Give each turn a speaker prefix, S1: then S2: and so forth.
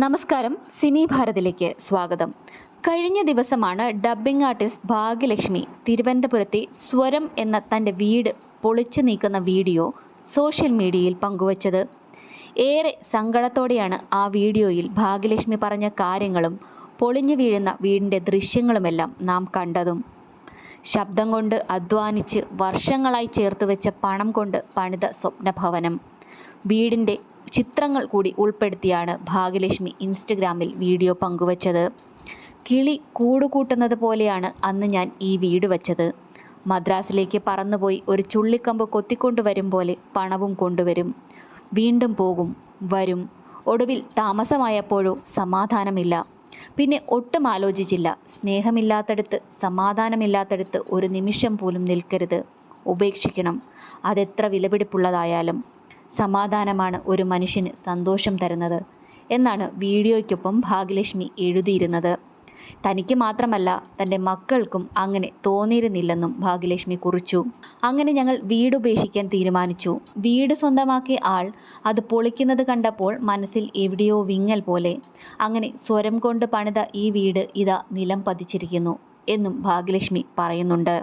S1: നമസ്കാരം. സിനി ഭാരതിലേക്ക് സ്വാഗതം. കഴിഞ്ഞ ദിവസമാണ് ഡബ്ബിംഗ് ആർട്ടിസ്റ്റ് ഭാഗ്യലക്ഷ്മി തിരുവനന്തപുരത്തെ സ്വരം എന്ന തന്റെ വീട് പൊളിച്ചു നീക്കുന്ന വീഡിയോ സോഷ്യൽ മീഡിയയിൽ പങ്കുവച്ചത്. ഏറെ സങ്കടത്തോടെയാണ് ആ വീഡിയോയിൽ ഭാഗ്യലക്ഷ്മി പറഞ്ഞ കാര്യങ്ങളും പൊളിഞ്ഞു വീഴുന്ന വീടിന്റെ ദൃശ്യങ്ങളുമെല്ലാം നാം കണ്ടതും. ശബ്ദം കൊണ്ട് അധ്വാനിച്ച് വർഷങ്ങളായി ചേർത്ത് വെച്ച പണം കൊണ്ട് പണിത സ്വപ്നഭവനം. വീടിന്റെ ചിത്രങ്ങൾ കൂടി ഉൾപ്പെടുത്തിയാണ് ഭാഗ്യലക്ഷ്മി ഇൻസ്റ്റഗ്രാമിൽ വീഡിയോ പങ്കുവച്ചത്. കിളി കൂടുകൂട്ടുന്നത് പോലെയാണ് അന്ന് ഞാൻ ഈ വീട് വച്ചത്. മദ്രാസിലേക്ക് പറന്നുപോയി ഒരു ചുള്ളിക്കമ്പ് കൊത്തിക്കൊണ്ടുവരും പോലെ പണവും കൊണ്ടുവരും. വീണ്ടും പോകും വരും. ഒടുവിൽ താമസമായപ്പോഴോ സമാധാനമില്ല. പിന്നെ ഒട്ടും ആലോചിച്ചില്ല. സ്നേഹമില്ലാത്തടത്ത് സമാധാനമില്ലാത്തടത്ത് ഒരു നിമിഷം പോലും നിൽക്കരുത്. ഉപേക്ഷിക്കണം. അതെത്ര വിലപിടിപ്പുള്ളതായാലും. സമാധാനമാണ് ഒരു മനുഷ്യന് സന്തോഷം തരുന്നത് എന്നാണ് വീഡിയോയ്ക്കൊപ്പം ഭാഗ്യലക്ഷ്മി എഴുതിയിരുന്നത്. തനിക്ക് മാത്രമല്ല തന്റെ മക്കൾക്കും അങ്ങനെ തോന്നിയിരുന്നില്ലെന്നും ഭാഗ്യലക്ഷ്മി കുറിച്ചു. അങ്ങനെ ഞങ്ങൾ വീട് ഉപേക്ഷിക്കാൻ തീരുമാനിച്ചു. വീട് സ്വന്തമാക്കിയ ആൾ അത് പൊളിക്കുന്നത് കണ്ടപ്പോൾ മനസ്സിൽ എവിടെയോ വിങ്ങൽ പോലെ. അങ്ങനെ സ്വരം കൊണ്ട് പണിത ഈ വീട് ഇതാ നിലം പതിച്ചിരിക്കുന്നു എന്നും ഭാഗ്യലക്ഷ്മി പറയുന്നുണ്ട്.